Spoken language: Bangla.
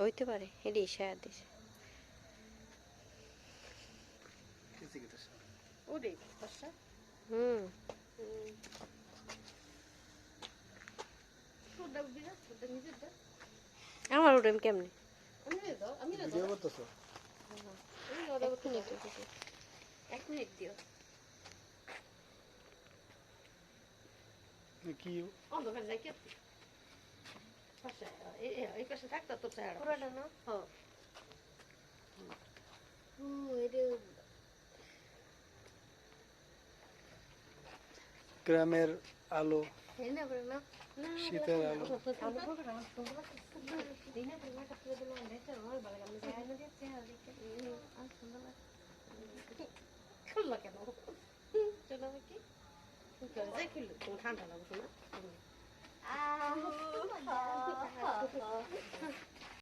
হইতে পারে এটি ইশারা দিছে। হুম। আমার উঠাম কেমনি? এক মিনিট দিও। কি? অন্ধকার এই এই পাশে থাকতা তোর চেহারা পুরোটা না? হ্যাঁ গ্রামের আলো শীতের আলো। লাগে খুললা কেন? চলো তুমি ঠান্ডা লাগবে না? 好